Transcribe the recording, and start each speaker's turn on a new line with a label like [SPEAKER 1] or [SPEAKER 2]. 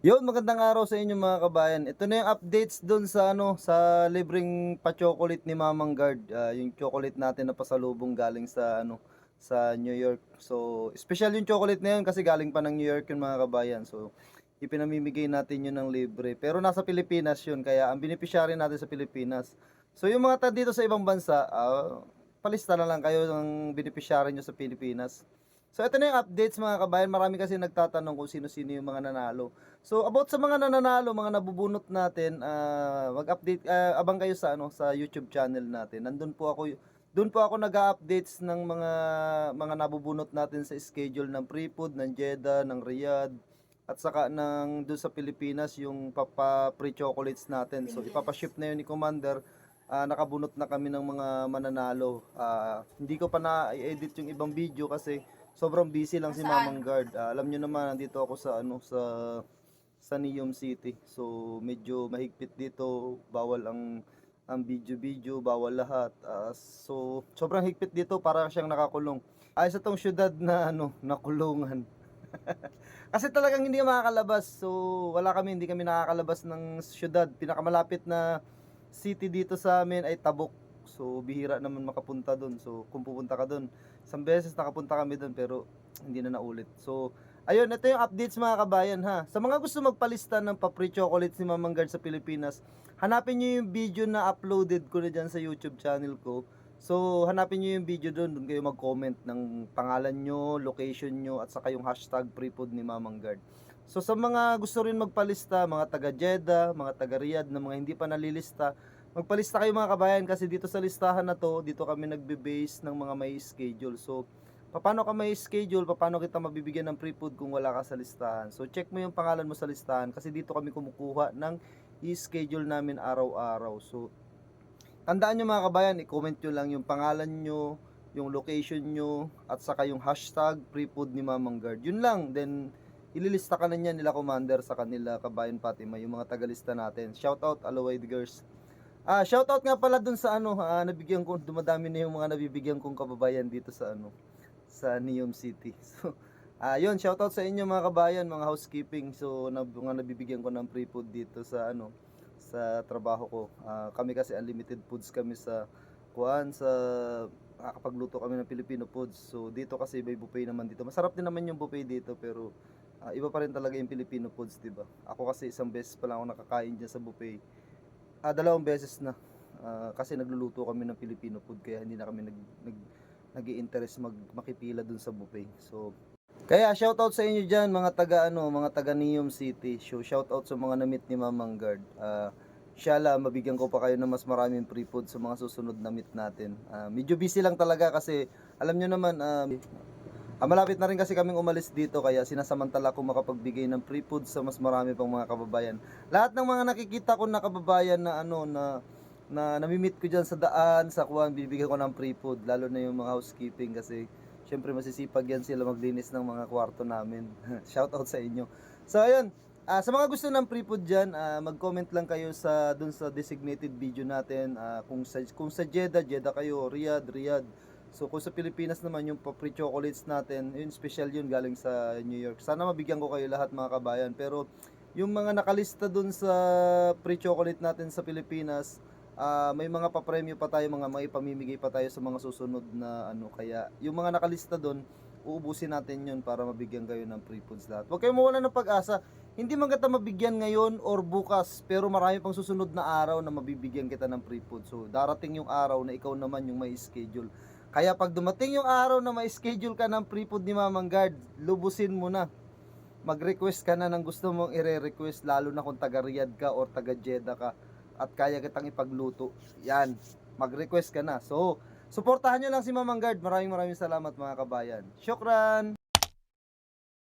[SPEAKER 1] Yun, magandang araw sa inyo mga kabayan. Ito na yung updates doon sa ano, sa libreng pa-chocolate ni Mamang Guard. Ah, yung chocolate natin na pasalubong galing sa ano, sa New York. So, special yung chocolate na yun kasi galing pa ng New York yung mga kabayan. So, ipinamimigay natin yun ng libre. Pero nasa Pilipinas yun, kaya ang beneficiary natin sa Pilipinas. So, yung mga tad dito sa ibang bansa, ah, palista na lang kayo ng beneficiary nyo sa Pilipinas. So ito na yung updates mga kabayan. Marami kasi nagtatanong kung sino-sino yung mga nanalo. So about sa mga nananalo, mga nabubunot natin, ah, mag-update ah, abang kayo sa ano sa YouTube channel natin. Nandun po ako doon po ako nag-updates ng mga mga nabubunot natin sa schedule ng Prefood, ng Jeddah, ng Riyadh at saka ng doon sa Pilipinas yung papa pre chocolates natin. So ipapa-ship na yun ni Commander. Ah, nakabunot na kami ng mga mananalo. Ah, hindi ko pa na-edit yung ibang video kasi sobrang busy lang si Mamang Guard. Ah, alam nyo naman, nandito ako sa ano sa sa Neom City. So medyo mahigpit dito, bawal ang ang video-video, bawal lahat. Ah, so sobrang higpit dito para siyang nakakulong. Ay sa tong syudad na ano, nakulungan. Kasi talagang hindi makakalabas. So wala kami, hindi kami nakakalabas ng syudad. Pinakamalapit na city dito sa amin ay Tabok. So bihira naman makapunta doon. So kung pupunta ka doon, isang beses nakapunta kami doon pero hindi na naulit. So ayun, ito yung updates mga kabayan ha. Sa mga gusto magpalista ng papri chocolates ni Mamang Guard sa Pilipinas, hanapin nyo yung video na uploaded ko na dyan sa YouTube channel ko. So, hanapin nyo yung video doon, doon kayo mag-comment ng pangalan nyo, location nyo, at saka yung hashtag prefood ni Mamang Guard. So, sa mga gusto rin magpalista, mga taga Jeddah, mga taga Riyadh, na mga hindi pa nalilista, magpalista kayo mga kabayan kasi dito sa listahan na to, dito kami nagbe-base ng mga may schedule. So, paano ka may schedule, paano kita mabibigyan ng prefood kung wala ka sa listahan. So, check mo yung pangalan mo sa listahan kasi dito kami kumukuha ng i-schedule namin araw-araw. So, Tandaan nyo mga kabayan, i-comment nyo lang yung pangalan nyo, yung location nyo, at saka yung hashtag prefood ni Mamang Guard. Yun lang, then ililista ka na niya nila commander sa kanila kabayan Fatima, yung mga tagalista natin. Shout out Alaway Girls. Ah, shout out nga pala dun sa ano, ah, nabigyan ko, dumadami na yung mga nabibigyan kong kababayan dito sa ano, sa Neom City. So, ah, yun, shout out sa inyo mga kabayan, mga housekeeping. So, nab mga nabibigyan ko ng free food dito sa ano, sa trabaho ko. Ah, kami kasi unlimited foods kami sa kuan sa nakakapagluto kami ng Filipino foods. So dito kasi may buffet naman dito. Masarap din naman yung buffet dito pero ah, iba pa rin talaga yung Filipino foods, 'di ba? Ako kasi isang beses pa lang ako nakakain diyan sa buffet. Ah, dalawang beses na. Ah, kasi nagluluto kami ng Filipino food kaya hindi na kami nag nag nag-i-interest mag makipila dun sa buffet. So kaya shoutout sa inyo diyan mga taga ano, mga taga Neom City. So shoutout sa mga na-meet ni Mamang Guard. Ah, inshallah mabigyan ko pa kayo ng mas maraming free food sa mga susunod na meet natin. Ah, medyo busy lang talaga kasi alam nyo naman ah, ah, malapit na rin kasi kaming umalis dito kaya sinasamantala ko makapagbigay ng free food sa mas marami pang mga kababayan. Lahat ng mga nakikita ko na kababayan na ano na na namimit ko diyan sa daan, sa kuwan, bibigyan ko ng free food lalo na yung mga housekeeping kasi syempre masisipag yan sila maglinis ng mga kwarto namin. Shout out sa inyo. So ayun, ah, sa mga gusto ng free food diyan, mag-comment lang kayo sa dun sa designated video natin Ah, kung sa kung sa Jeddah, Jeddah kayo, Riyadh, Riyadh. So kung sa Pilipinas naman yung free chocolates natin, yun special yun galing sa New York. Sana mabigyan ko kayo lahat mga kabayan. Pero yung mga nakalista dun sa free chocolate natin sa Pilipinas, ah, may mga papremyo pa tayo, mga may pamimigay pa tayo sa mga susunod na ano. Kaya yung mga nakalista dun, uubusin natin yun para mabigyan kayo ng free foods lahat. Huwag kayong mawala ng pag-asa. Hindi man kita mabigyan ngayon or bukas, pero marami pang susunod na araw na mabibigyan kita ng free food. So, darating yung araw na ikaw naman yung may schedule. Kaya pag dumating yung araw na may schedule ka ng free food ni Mamang Guard, lubusin mo na. Mag-request ka na ng gusto mong ire-request, lalo na kung taga Riyadh ka or taga Jeddah ka at kaya kitang ipagluto. Yan, mag-request ka na. So, suportahan nyo lang si Mamang Guard. Maraming maraming salamat mga kabayan. Syukran!